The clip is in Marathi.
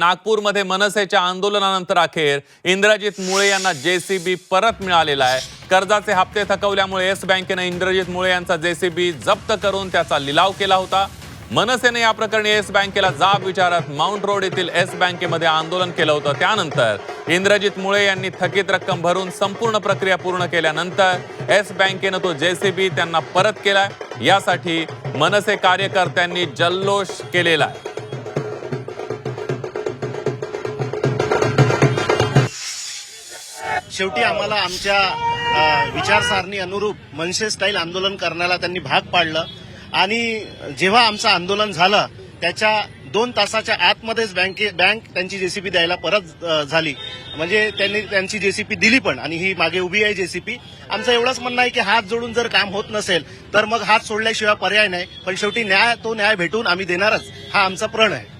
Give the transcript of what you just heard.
नागपूरमध्ये मनसेच्या आंदोलनानंतर अखेर इंद्रजित मुळे यांना जेसीबी परत मिळालेला आहे. कर्जाचे हप्ते थकवल्यामुळे येस बँकेनं इंद्रजित मुळे यांचा जेसीबी जप्त करून त्याचा लिलाव केला होता. मनसेने या प्रकरणी येस बँकेला जाब विचारत माउंट रोड येथील येस बँकेमध्ये आंदोलन केलं होतं. त्यानंतर इंद्रजित मुळे यांनी थकीत रक्कम भरून संपूर्ण प्रक्रिया पूर्ण केल्यानंतर येस बँकेनं तो जेसीबी त्यांना परत केलाय. यासाठी मनसे कार्यकर्त्यांनी जल्लोष केलेला आहे. शेवटी आम्हाला आमच्या विचारसारणी अनुरूप मनसे स्टाईल आंदोलन करण्याला त्यांनी भाग पाडलं. आणि जेव्हा आमचं आंदोलन झालं त्याच्या दोन तासाच्या आतमध्येच बँके बँक त्यांची जेसीपी द्यायला परत झाली. म्हणजे त्यांनी त्यांची जेसीपी दिली पण आणि ही मागे उभी आहे जेसीपी. आमचं एवढंच म्हणणं आहे की हात जोडून जर काम होत नसेल तर मग हात सोडल्याशिवाय पर्याय नाही. पण शेवटी न्याय तो न्याय भेटून आम्ही देणारच. हा आमचा प्रण आहे.